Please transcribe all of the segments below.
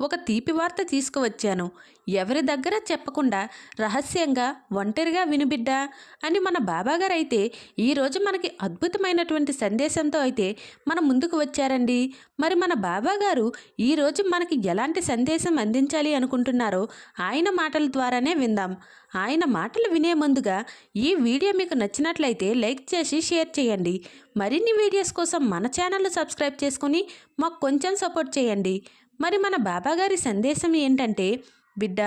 ఒక తీపి వార్త తీసుకువచ్చాను. ఎవరి దగ్గర చెప్పకుండా రహస్యంగా ఒంటరిగా వినుబిడ్డా అని మన బాబాగారు అయితే ఈరోజు మనకి అద్భుతమైనటువంటి సందేశంతో అయితే మన ముందుకు వచ్చారండి. మరి మన బాబాగారు ఈరోజు మనకి ఎలాంటి సందేశం అందించాలి అనుకుంటున్నారో ఆయన మాటల ద్వారానే విందాం. ఆయన మాటలు వినే ముందుగా ఈ వీడియో మీకు నచ్చినట్లయితే లైక్ చేసి షేర్ చేయండి. మరిన్ని వీడియోస్ కోసం మన ఛానల్ సబ్స్క్రైబ్ చేసుకుని మాకు కొంచెం సపోర్ట్ చేయండి. మరి మన బాబాగారి సందేశం ఏంటంటే బిడ్డ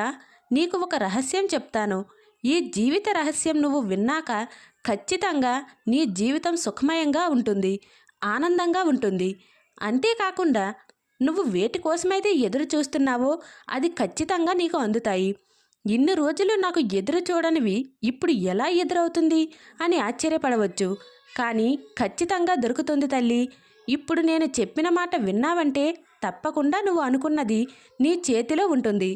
నీకు ఒక రహస్యం చెప్తాను. ఈ జీవిత రహస్యం నువ్వు విన్నాక ఖచ్చితంగా నీ జీవితం సుఖమయంగా ఉంటుంది ఆనందంగా ఉంటుంది. అంతేకాకుండా నువ్వు వేటి కోసమైతే ఎదురు చూస్తున్నావో అది ఖచ్చితంగా నీకు అందుతాయి. ఇన్ని రోజులు నాకు ఎదురు చూడనివి ఇప్పుడు ఎలా ఎదురవుతుంది? అని ఆశ్చర్యపడవచ్చు. కానీ ఖచ్చితంగా దొరుకుతుంది తల్లి. ఇప్పుడు నేను చెప్పిన మాట విన్నావంటే తప్పకుండా నువ్వు అనుకున్నది నీ చేతిలో ఉంటుంది.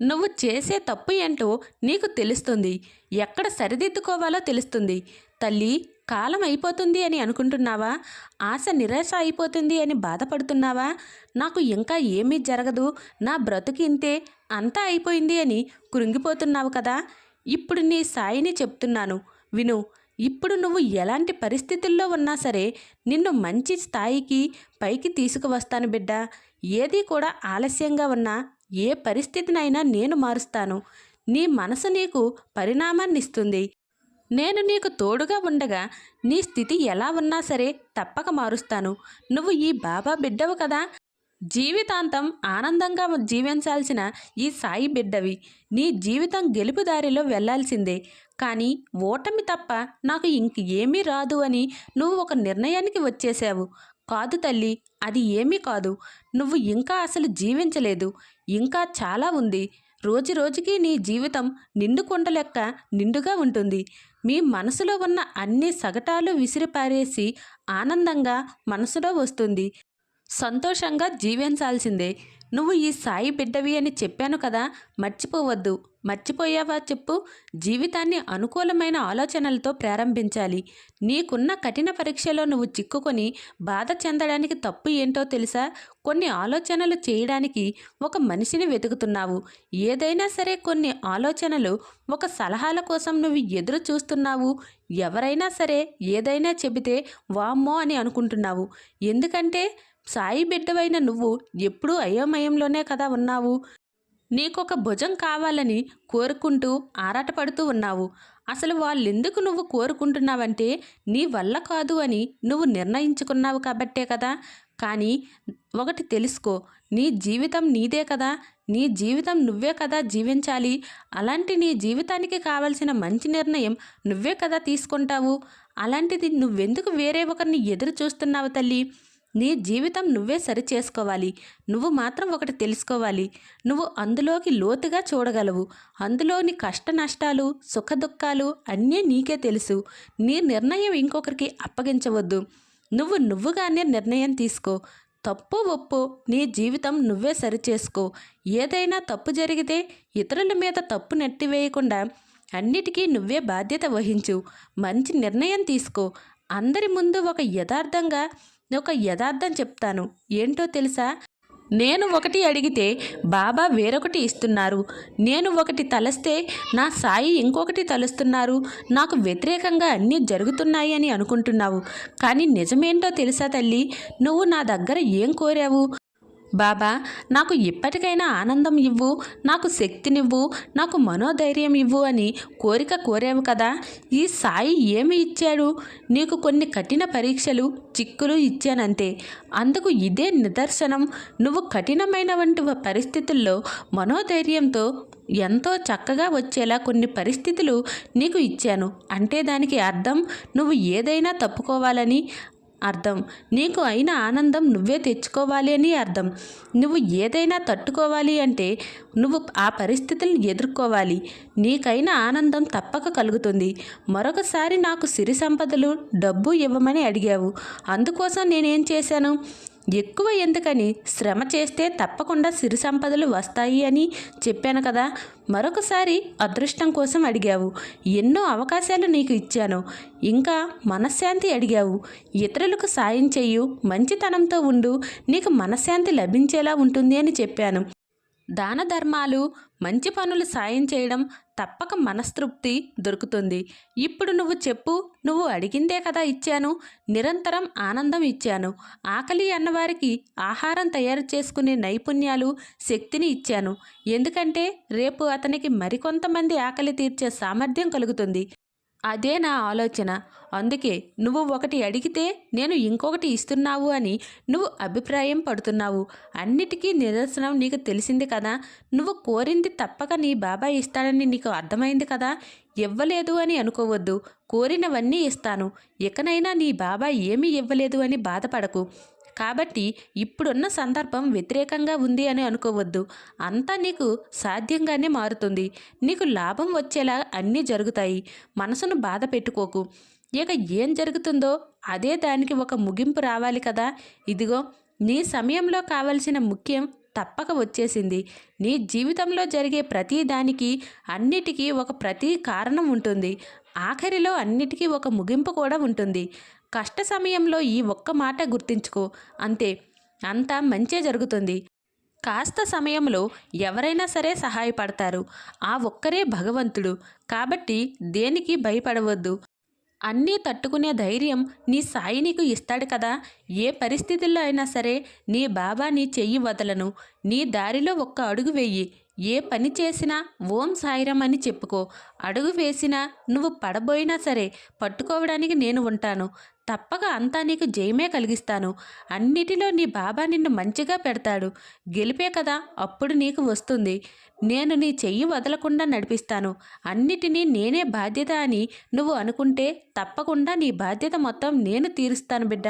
నువ్వు చేసే తప్పు ఏంటో నీకు తెలుస్తుంది. ఎక్కడ సరిదిద్దుకోవాలో తెలుస్తుంది. తల్లి కాలం అయిపోతుంది అని అనుకుంటున్నావా? ఆశ నిరాశ అయిపోతుంది అని బాధపడుతున్నావా? నాకు ఇంకా ఏమీ జరగదు. నా బ్రతుకు ఇంతే అంతా అయిపోయింది అని కృంగిపోతున్నావు కదా? ఇప్పుడు నీ సాయిని చెప్తున్నాను. విను ఇప్పుడు నువ్వు ఎలాంటి పరిస్థితుల్లో ఉన్నా సరే నిన్ను మంచి స్థాయికి పైకి తీసుకువస్తాను బిడ్డ. ఏది కూడా ఆలస్యంగా ఉన్నా ఏ పరిస్థితినైనా నేను మారుస్తాను. నీ మనసు నీకు పరిణామాన్ని ఇస్తుంది నేను నీకు తోడుగా ఉండగా నీ స్థితి ఎలా ఉన్నా సరే తప్పక మారుస్తాను. నువ్వు ఈ బాబా బిడ్డవు కదా. జీవితాంతం ఆనందంగా జీవించాల్సిన ఈ సాయి బిడ్డవి. నీ జీవితం గెలుపు దారిలో వెళ్ళాల్సిందే. కానీ ఓటమి తప్ప నాకు ఇంక ఏమీ రాదు అని నువ్వు ఒక నిర్ణయానికి వచ్చేసావు కాదు తల్లి అది ఏమీ కాదు. నువ్వు ఇంకా అసలు జీవించలేదు. ఇంకా చాలా ఉంది. రోజు రోజుకి నీ జీవితం నిండు లెక్క నిండుగా ఉంటుంది. మీ మనసులో ఉన్న అన్ని సగటాలు విసిరిపారేసి ఆనందంగా మనసులో వస్తుంది. సంతోషంగా జీవించాల్సిందే. నువ్వు ఈ సాయి బిడ్డవి అని చెప్పాను కదా మర్చిపోవద్దు. మర్చిపోయావా చెప్పు. జీవితాన్ని అనుకూలమైన ఆలోచనలతో ప్రారంభించాలి. నీకున్న కఠిన పరీక్షలో నువ్వు చిక్కుకొని బాధ చెందడానికి తప్పు ఏంటో తెలుసా? కొన్ని ఆలోచనలు చేయడానికి ఒక మనిషిని వెతుకుతున్నావు. ఏదైనా సరే కొన్ని ఆలోచనలు ఒక సలహాల కోసం నువ్వు ఎదురు చూస్తున్నావు. ఎవరైనా సరే ఏదైనా చెబితే వామ్మో అని అనుకుంటున్నావు. ఎందుకంటే సాయి బిడ్డవైన నువ్వు ఎప్పుడూ అయోమయంలోనే కదా ఉన్నావు? నీకొక భుజం కావాలని కోరుకుంటూ ఆరాటపడుతూ ఉన్నావు. అసలు వాళ్ళెందుకు నువ్వు కోరుకుంటున్నావంటే నీ వల్ల కాదు అని నువ్వు నిర్ణయించుకున్నావు కాబట్టే కదా. కానీ ఒకటి తెలుసుకో నీ జీవితం నీదే కదా. నీ జీవితం నువ్వే కదా జీవించాలి. అలాంటి నీ జీవితానికి కావలసిన మంచి నిర్ణయం నువ్వే కదా తీసుకుంటావు. అలాంటిది నువ్వెందుకు వేరే ఒకరిని ఎదురు చూస్తున్నావు తల్లి? నీ జీవితం నువ్వే సరి చేసుకోవాలి నువ్వు మాత్రం ఒకటి తెలుసుకోవాలి. నువ్వు అందులోకి లోతుగా చూడగలవు. అందులోని కష్ట నష్టాలు సుఖ దుఃఖాలు అన్నీ నీకే తెలుసు. నీ నిర్ణయం ఇంకొకరికి అప్పగించవద్దు. నువ్వు నువ్వుగానే నిర్ణయం తీసుకో. తప్పు ఒప్పు నీ జీవితం నువ్వే సరిచేసుకో. ఏదైనా తప్పు జరిగితే ఇతరుల మీద తప్పు నెట్టివేయకుండా అన్నిటికీ నువ్వే బాధ్యత వహించు. మంచి నిర్ణయం తీసుకో. అందరి ముందు ఒక యథార్థంగా ఒక యథార్థం చెప్తాను. ఏంటో తెలుసా? నేను ఒకటి అడిగితే బాబా వేరొకటి ఇస్తున్నారు. నేను ఒకటి తలస్తే నా సాయి ఇంకొకటి తలుస్తున్నారు. నాకు వ్యతిరేకంగా అన్నీ జరుగుతున్నాయి అని అనుకుంటున్నావు. కానీ నిజమేంటో తెలుసా తల్లి? నువ్వు నా దగ్గర ఏం కోరావు? బాబా నాకు ఇప్పటికైనా ఆనందం ఇవ్వు నాకు శక్తినివ్వు నాకు మనోధైర్యం ఇవ్వు అని కోరిక కోరాము కదా. ఈ సాయి ఏమి ఇచ్చాడు? నీకు కొన్ని కఠిన పరీక్షలు చిక్కులు ఇచ్చానంతే. అందుకు ఇదే నిదర్శనం. నువ్వు కఠినమైన వంటి పరిస్థితుల్లో మనోధైర్యంతో ఎంతో చక్కగా వచ్చేలా కొన్ని పరిస్థితులు నీకు ఇచ్చాను. అంటే దానికి అర్థం నువ్వు ఏదైనా తప్పుకోవాలని అర్థం. నీకు అయిన ఆనందం నువ్వే తెచ్చుకోవాలి అని అర్థం. నువ్వు ఏదైనా తట్టుకోవాలి అంటే నువ్వు ఆ పరిస్థితులను ఎదుర్కోవాలి. నీకైన ఆనందం తప్పక కలుగుతుంది. మరొకసారి నాకు సిరి సంపదలు డబ్బు ఇవ్వమని అడిగావు. అందుకోసం నేనేం చేశాను? ఎక్కువ ఎందుకని? శ్రమ చేస్తే తప్పకుండా సిరి సంపదలు వస్తాయి అని చెప్పాను కదా. మరొకసారి అదృష్టం కోసం అడిగావు. ఎన్నో అవకాశాలు నీకు ఇచ్చాను. ఇంకా మనశ్శాంతి అడిగావు. ఇతరులకు సాయం చెయ్యు మంచితనంతో ఉండు. నీకు మనశ్శాంతి లభించేలా ఉంటుంది అని చెప్పాను. దాన ధర్మాలు మంచి పనులు సాయం చేయడం తప్పక మనస్తృప్తి దొరుకుతుంది. ఇప్పుడు నువ్వు చెప్పు నువ్వు అడిగిందే కదా ఇచ్చాను నిరంతరం ఆనందం ఇచ్చాను. ఆకలి అన్నవారికి ఆహారం తయారు చేసుకునే నైపుణ్యాలు శక్తిని ఇచ్చాను. ఎందుకంటే రేపు అతనికి మరికొంతమంది ఆకలి తీర్చే సామర్థ్యం కలుగుతుంది. అదే నా ఆలోచన. అందుకే నువ్వు ఒకటి అడిగితే నేను ఇంకొకటి ఇస్తున్నావు అని నువ్వు అభిప్రాయం పడుతున్నావు. అన్నిటికీ నిదర్శనం నీకు తెలిసింది కదా. నువ్వు కోరింది తప్పక నీ బాబాయ్ ఇస్తాడని నీకు అర్థమైంది కదా. ఇవ్వలేదు అని అనుకోవద్దు. కోరినవన్నీ ఇస్తాను. ఇకనైనా నీ బాబాయ్ ఏమీ ఇవ్వలేదు అని బాధపడకు. కాబట్టి ఇప్పుడున్న సందర్భం వ్యతిరేకంగా ఉంది అని అనుకోవద్దు. అంతా నీకు సాధ్యంగానే మారుతుంది. నీకు లాభం వచ్చేలా అన్నీ జరుగుతాయి. మనసును బాధ పెట్టుకోకు. ఇక ఏం జరుగుతుందో అదే దానికి ఒక ముగింపు రావాలి కదా. ఇదిగో నీ సమయంలో కావలసిన ముఖ్యం తప్పక వచ్చేసింది. నీ జీవితంలో జరిగే ప్రతి దానికి అన్నిటికీ ఒక ప్రతి కారణం ఉంటుంది. ఆఖరిలో అన్నిటికీ ఒక ముగింపు కూడా ఉంటుంది. కష్ట సమయంలో ఈ ఒక్క మాట గుర్తించుకో. అంతే అంతా మంచే జరుగుతుంది. కాస్త సమయంలో ఎవరైనా సరే సహాయపడతారు. ఆ ఒక్కరే భగవంతుడు. కాబట్టి దేనికి భయపడవద్దు. అన్నీ తట్టుకునే ధైర్యం నీ సాయి నీకు ఇస్తాడు కదా. ఏ పరిస్థితుల్లో అయినా సరే నీ బాబా నీ చెయ్యి వదలను. నీ దారిలో ఒక్క అడుగు వెయ్యి ఏ పని చేసినా ఓం సాయిరం అని చెప్పుకో. అడుగు వేసినా నువ్వు పడబోయినా సరే పట్టుకోవడానికి నేను ఉంటాను. తప్పక అంతా నీకు జయమే కలిగిస్తాను. అన్నిటిలో నీ బాబా నిన్ను మంచిగా పెడతాడు. గెలిపే కదా అప్పుడు నీకు వస్తుంది. నేను నీ చెయ్యి వదలకుండా నడిపిస్తాను. అన్నిటినీ నేనే బాధ్యత అని నువ్వు అనుకుంటే తప్పకుండా నీ బాధ్యత మొత్తం నేను తీరుస్తాను బిడ్డ.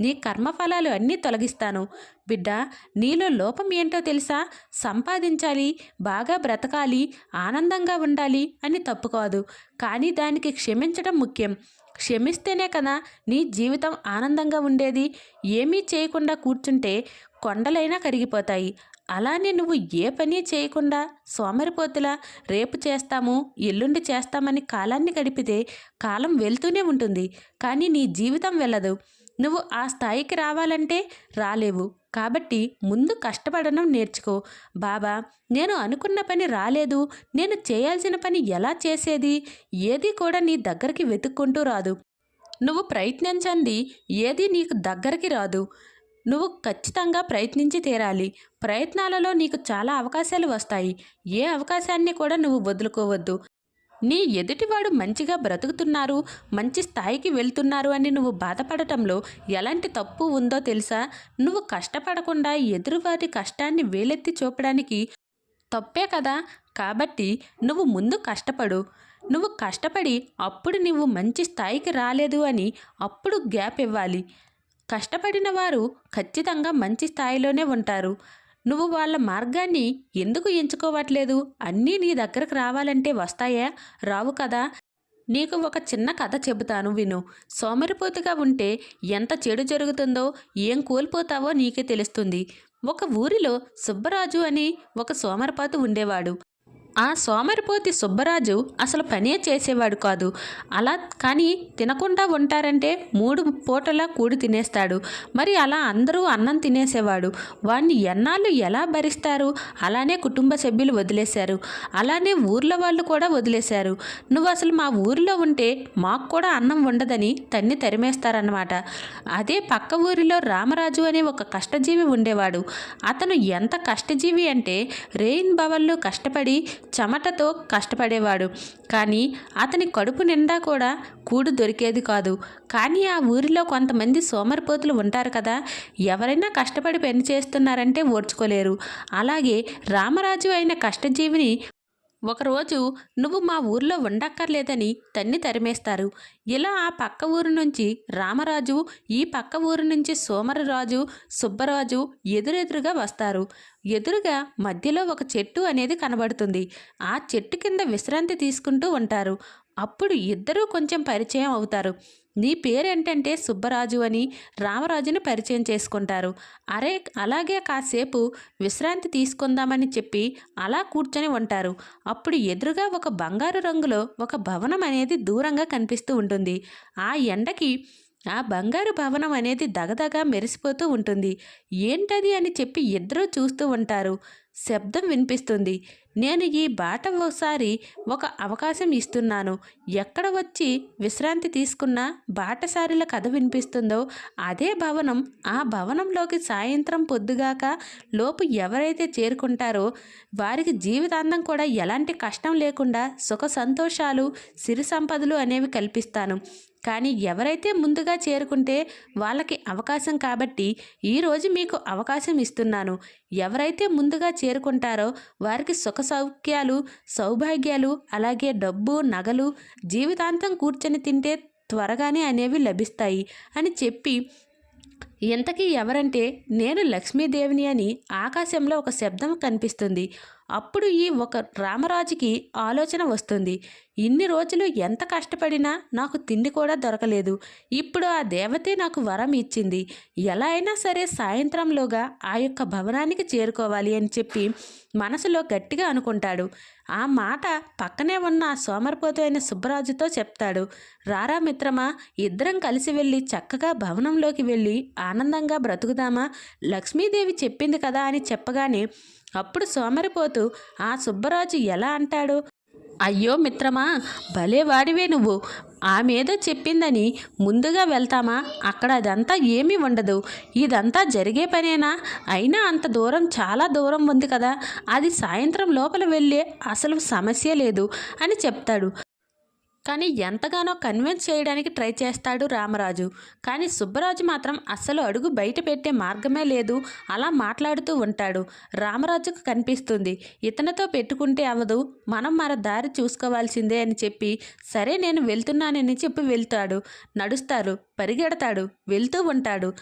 నీ కర్మఫలాలు అన్నీ తొలగిస్తాను. బిడ్డ నీలో లోపం ఏంటో తెలుసా? సంపాదించాలి బాగా బ్రతకాలి ఆనందంగా ఉండాలి అని తప్పుకోదు. కానీ దానికి క్షమించడం ముఖ్యం. క్షమిస్తేనే కదా నీ జీవితం ఆనందంగా ఉండేది. ఏమీ చేయకుండా కూర్చుంటే కొండలైనా కరిగిపోతాయి. అలానే నువ్వు ఏ పని చేయకుండా సోమరిపోతులా రేపు చేస్తాము ఎల్లుండి చేస్తామని కాలాన్ని గడిపితే కాలం వెళ్తూనే ఉంటుంది. కానీ నీ జీవితం వెళ్ళదు. నువ్వు ఆ స్థాయికి రావాలంటే రాలేవు. కాబట్టి ముందు కష్టపడడం నేర్చుకో. బాబా నేను అనుకున్న పని రాలేదు. నేను చేయాల్సిన పని ఎలా చేసేది? ఏది కూడా నీ దగ్గరికి వెతుక్కుంటూ రాదు. నువ్వు ప్రయత్నించండి ఏది నీకు దగ్గరికి రాదు. నువ్వు ఖచ్చితంగా ప్రయత్నించి తీరాలి. ప్రయత్నాలలో నీకు చాలా అవకాశాలు వస్తాయి. ఏ అవకాశాన్ని కూడా నువ్వు వదులుకోవద్దు. నీ ఎదుటివాడు మంచిగా బ్రతుకుతున్నారు మంచి స్థాయికి వెళ్తున్నారు అని నువ్వు బాధపడటంలో ఎలాంటి తప్పు ఉందో తెలుసా? నువ్వు కష్టపడకుండా ఎదురువారి కష్టాన్ని వేలెత్తి చూపడానికి తప్పే కదా? కాబట్టి నువ్వు ముందు కష్టపడు. నువ్వు కష్టపడి అప్పుడు నువ్వు మంచి స్థాయికి రాలేదు అని అప్పుడు గ్యాప్ ఇవ్వాలి. కష్టపడిన వారు ఖచ్చితంగా మంచి స్థాయిలోనే ఉంటారు. నువ్వు వాళ్ళ మార్గాన్ని ఎందుకు ఎంచుకోవట్లేదు? అన్నీ నీ దగ్గరకు రావాలంటే వస్తాయా? రావు కదా. నీకు ఒక చిన్న కథ చెబుతాను విను. సోమరిపోతుగా ఉంటే ఎంత చెడు జరుగుతుందో ఏం కోల్పోతావో నీకే తెలుస్తుంది. ఒక ఊరిలో సుబ్బరాజు అని ఒక సోమరపాతు ఉండేవాడు. ఆ సోమరిపోతి సుబ్బరాజు అసలు పనే చేసేవాడు కాదు. అలా కానీ తినకుండా ఉంటారంటే మూడు పూటలా కూడి తినేస్తాడు. మరి అలా అందరూ అన్నం తినేసేవాడు. వాణ్ణి ఎన్నాళ్ళు ఎలా భరిస్తారు? అలానే కుటుంబ సభ్యులు వదిలేశారు. అలానే ఊర్లో వాళ్ళు కూడా వదిలేశారు. నువ్వు అసలు మా ఊరిలో ఉంటే మాకు కూడా అన్నం ఉండదని తన్ని తరిమేస్తారన్నమాట. అదే పక్క ఊరిలో రామరాజు అనే ఒక కష్టజీవి ఉండేవాడు. అతను ఎంత కష్టజీవి అంటే రెయిన్ బవళ్ళు కష్టపడి చెమటతో కష్టపడేవాడు. కానీ అతని కడుపు నిండా కూడా కూడు దొరికేది కాదు. కానీ ఆ ఊరిలో కొంతమంది సోమరిపోతులు ఉంటారు కదా ఎవరైనా కష్టపడి పని చేస్తున్నారంటే ఓర్చుకోలేరు. అలాగే రామరాజు అయిన కష్టజీవిని ఒకరోజు నువ్వు మా ఊర్లో ఉండక్కర్లేదని తన్ని తరిమేస్తారు. ఇలా ఆ పక్క ఊరు నుంచి రామరాజు ఈ పక్క ఊరు నుంచి సోమరరాజు సుబ్బరాజు ఎదురెదురుగా వస్తారు. ఎదురుగా మధ్యలో ఒక చెట్టు అనేది కనబడుతుంది. ఆ చెట్టు కింద విశ్రాంతి తీసుకుంటూ ఉంటారు. అప్పుడు ఇద్దరూ కొంచెం పరిచయం అవుతారు. నీ పేరేంటంటే సుబ్బరాజు అని రామరాజుని పరిచయం చేసుకుంటారు. అరే అలాగే కాసేపు విశ్రాంతి తీసుకుందామని చెప్పి అలా కూర్చొని ఉంటారు. అప్పుడు ఎదురుగా ఒక బంగారు రంగులో ఒక భవనం అనేది దూరంగా కనిపిస్తూ ఉంటుంది. ఆ ఎండకి ఆ బంగారు భవనం అనేది దగదగా మెరిసిపోతూ ఉంటుంది. ఏంటది అని చెప్పి ఇద్దరూ చూస్తూ ఉంటారు. శబ్దం వినిపిస్తుంది. నేను ఈ బాట ఒకసారి ఒక అవకాశం ఇస్తున్నాను. ఎక్కడ వచ్చి విశ్రాంతి తీసుకున్న బాటసారిల కథ వినిపిస్తుందో అదే భవనం ఆ భవనంలోకి సాయంత్రం పొద్దుగాక లోపు ఎవరైతే చేరుకుంటారో వారికి జీవితాంతం కూడా ఎలాంటి కష్టం లేకుండా సుఖ సంతోషాలు సిరి సంపదలు అనేవి కల్పిస్తాను. కానీ ఎవరైతే ముందుగా చేరుకుంటే వాళ్ళకి అవకాశం కాబట్టి ఈరోజు మీకు అవకాశం ఇస్తున్నాను. ఎవరైతే ముందుగా చేరుకుంటారో వారికి సుఖ సౌఖ్యాలు సౌభాగ్యాలు అలాగే డబ్బు నగలు జీవితాంతం కూర్చొని తింటే త్వరగానే అనేవి లభిస్తాయి అని చెప్పి ఇంతకీ ఎవరంటే నేను లక్ష్మీదేవిని అని ఆకాశంలో ఒక శబ్దం కనిపిస్తుంది. అప్పుడు ఈ ఒక రామరాజుకి ఆలోచన వస్తుంది. ఇన్ని రోజులు ఎంత కష్టపడినా నాకు తిండి కూడా దొరకలేదు. ఇప్పుడు ఆ దేవతే నాకు వరం ఇచ్చింది. ఎలా అయినా సరే సాయంత్రంలోగా ఆ యొక్క భవనానికి చేరుకోవాలి అని చెప్పి మనసులో గట్టిగా అనుకుంటాడు. ఆ మాట పక్కనే ఉన్న సోమరిపోతు అయిన సుబ్బరాజుతో చెప్తాడు. రారా మిత్రమా ఇద్దరం కలిసి వెళ్ళి చక్కగా భవనంలోకి వెళ్ళి ఆనందంగా బ్రతుకుదామా? లక్ష్మీదేవి చెప్పింది కదా అని చెప్పగానే అప్పుడు సోమరిపోతూ ఆ సుబ్బరాజు ఎలా అంటాడు? అయ్యో మిత్రమా భలే వాడివే నువ్వు. ఆమెదో చెప్పిందని ముందుగా వెళ్తామా? అక్కడ అదంతా ఏమీ ఉండదు. ఇదంతా జరిగే పనేనా? అయినా అంత దూరం చాలా దూరం ఉంది కదా. అది సాయంత్రం లోపల వెళ్ళే అసలు సమస్య లేదు అని చెప్తాడు. కానీ ఎంతగానో కన్విన్స్ చేయడానికి ట్రై చేస్తాడు రామరాజు. కానీ సుబ్బరాజు మాత్రం అస్సలు అడుగు బయట పెట్టే మార్గమే లేదు. అలా మాట్లాడుతూ ఉంటాడు. రామరాజుకు కనిపిస్తుంది ఇతనితో పెట్టుకుంటే అవదు. మనం మన దారి చూసుకోవాల్సిందే అని చెప్పి సరే నేను వెళ్తున్నానని చెప్పి వెళ్తాడు. నడుస్తారు పరిగెడతాడు వెళ్తూ ఉంటాడు.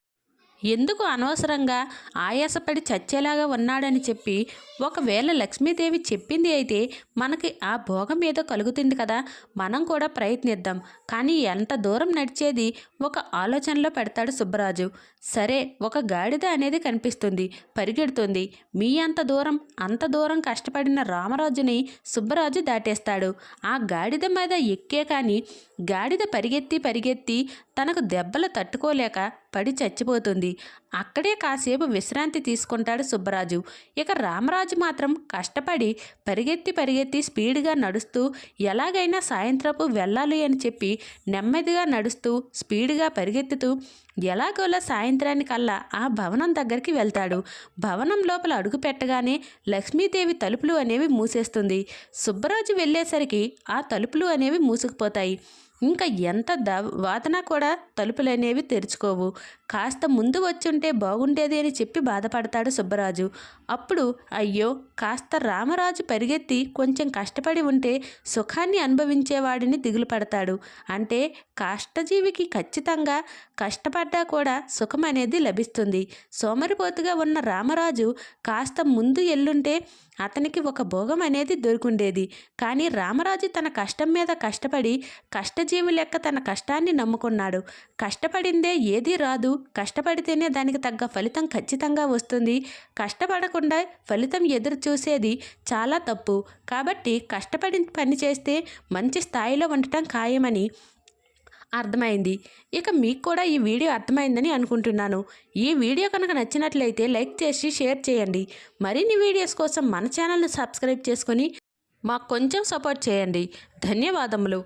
ఎందుకు అనవసరంగా ఆయాసపడి చచ్చేలాగా ఉన్నాడని చెప్పి ఒకవేళ లక్ష్మీదేవి చెప్పింది అయితే మనకి ఆ భోగం ఏదో కలుగుతుంది కదా. మనం కూడా ప్రయత్నిద్దాం. కానీ ఎంత దూరం నడిచేది ఒక ఆలోచనలో పెడతాడు సుబ్బరాజు. సరే ఒక గాడిద అనేది కనిపిస్తుంది పరిగెడుతుంది. మీ అంత దూరం అంత దూరం కష్టపడిన రామరాజుని సుబ్బరాజు దాటేస్తాడు. ఆ గాడిద మీద ఎక్కే కానీ గాడిద పరిగెత్తి పరిగెత్తి తనకు దెబ్బలు తట్టుకోలేక పడి చచ్చిపోతుంది. అక్కడే కాసేపు విశ్రాంతి తీసుకుంటాడు సుబ్బరాజు. ఇక రామరాజు మాత్రం కష్టపడి పరిగెత్తి పరిగెత్తి స్పీడ్గా నడుస్తూ ఎలాగైనా సాయంత్రపు వెళ్ళాలి అని చెప్పి నెమ్మదిగా నడుస్తూ స్పీడ్గా పరిగెత్తుతూ ఎలాగోలా సాయంత్రానికల్లా ఆ భవనం దగ్గరికి వెళ్తాడు. భవనం లోపల అడుగు పెట్టగానే లక్ష్మీదేవి తలుపులు అనేవి మూసేస్తుంది. సుబ్బరాజు వెళ్ళేసరికి ఆ తలుపులు అనేవి మూసుకుపోతాయి. ఇంకా ఎంత ద వాదన కూడా తలుపులనేవి తెరుచుకోవు. కాస్త ముందు వచ్చుంటే బాగుండేది అని చెప్పి బాధపడతాడు సుబ్బరాజు. అప్పుడు అయ్యో కాస్త రామరాజు పరిగెత్తి కొంచెం కష్టపడి ఉంటే సుఖాన్ని అనుభవించేవాడిని దిగులు పడతాడు. అంటే కాష్టజీవికి ఖచ్చితంగా కష్టపడ్డా కూడా సుఖం అనేది లభిస్తుంది. సోమరిపోతుగా ఉన్న రామరాజు కాస్త ముందు ఎల్లుంటే అతనికి ఒక భోగం అనేది దొరుకుండేది. కానీ రామరాజు తన కష్టం మీద కష్టపడి కష్ట చిరజీవి లెక్క తన కష్టాన్ని నమ్ముకున్నాడు. కష్టపడిందే ఏదీ రాదు. కష్టపడితేనే దానికి తగ్గ ఫలితం ఖచ్చితంగా వస్తుంది. కష్టపడకుండా ఫలితం ఎదురు చూసేది చాలా తప్పు. కాబట్టి కష్టపడి పని చేస్తే మంచి స్థాయిలో ఉండటం ఖాయమని అర్థమైంది. ఇక మీకు కూడా ఈ వీడియో అర్థమైందని అనుకుంటున్నాను. ఈ వీడియో కనుక నచ్చినట్లయితే లైక్ చేసి షేర్ చేయండి. మరిన్ని వీడియోస్ కోసం మన ఛానల్ని సబ్స్క్రైబ్ చేసుకొని మాకు కొంచెం సపోర్ట్ చేయండి. ధన్యవాదములు.